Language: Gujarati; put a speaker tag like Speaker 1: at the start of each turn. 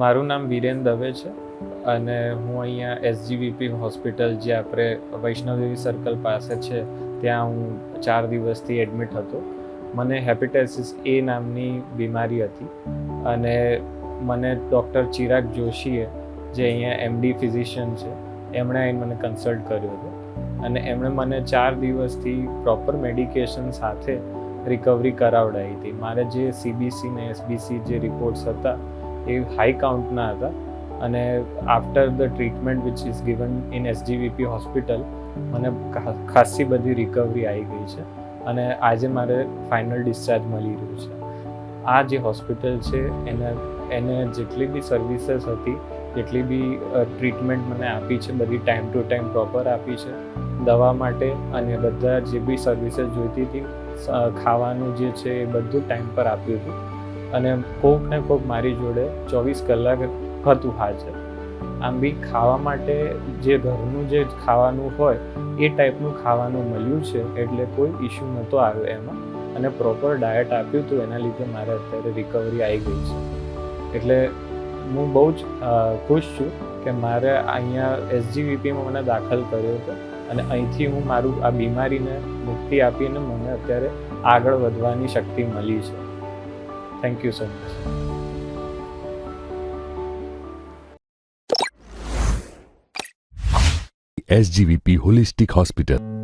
Speaker 1: મારું નામ વિરેન દવે છે અને હું અહીંયા એસજીવીપી હોસ્પિટલ જે આપણે વૈષ્ણવદેવી સર્કલ પાસે છે, ત્યાં હું ચાર દિવસથી એડમિટ હતો. મને હેપેટાઇસિસ એ નામની બીમારી હતી અને મને ડૉક્ટર ચિરાગ જોશીએ, જે અહીંયા એમડી ફિઝિશિયન છે, એમણે આવીને મને કન્સલ્ટ કર્યો હતો. અને એમણે મને ચાર દિવસથી પ્રોપર મેડિકેશન સાથે રિકવરી કરાવડાવી હતી. મારે જે સીબીસી ને એસબીસી જે રિપોર્ટ્સ હતા એ હાઈ કાઉન્ટના હતા. અને after the treatment which is given in SGVP hospital મને ખાસી બધી રિકવરી આવી ગઈ છે. અને આજે મારે ફાઇનલ ડિસ્ચાર્જ મળી રહ્યું છે. આ જે હોસ્પિટલ છે, એને એને જેટલી બી સર્વિસીસ હતી જેટલી બી ટ્રીટમેન્ટ મને આપી છે, બધી ટાઈમ ટુ ટાઈમ પ્રોપર આપી છે. દવા માટે અને બધા જે બી સર્વિસીસ જોઈતી હતી ખાવાનું જે છે એ બધું ટાઈમ પર આપ્યું હતું. અને કોક ને કોક મારી જોડે ચોવીસ કલાક હતું હાજર. આમ બી ખાવા માટે જે ઘરનું જે ખાવાનું હોય, એ ટાઈપનું ખાવાનું મળ્યું છે એટલે કોઈ ઇશ્યુ નહોતો આવ્યો એમાં. અને પ્રોપર ડાયટ આપ્યું હતું, એના લીધે મારે અત્યારે રિકવરી આવી ગઈ છે. એટલે હું બહુ જ ખુશ છું કે મારે અહીંયા એસજીવીપીમાં મને દાખલ કર્યો હતો. અને અહીંથી હું મારું આ બીમારીને મુક્તિ આપીને મને અત્યારે આગળ વધવાની શક્તિ મળી છે. Thank you so much.
Speaker 2: SGVP Holistic Hospital.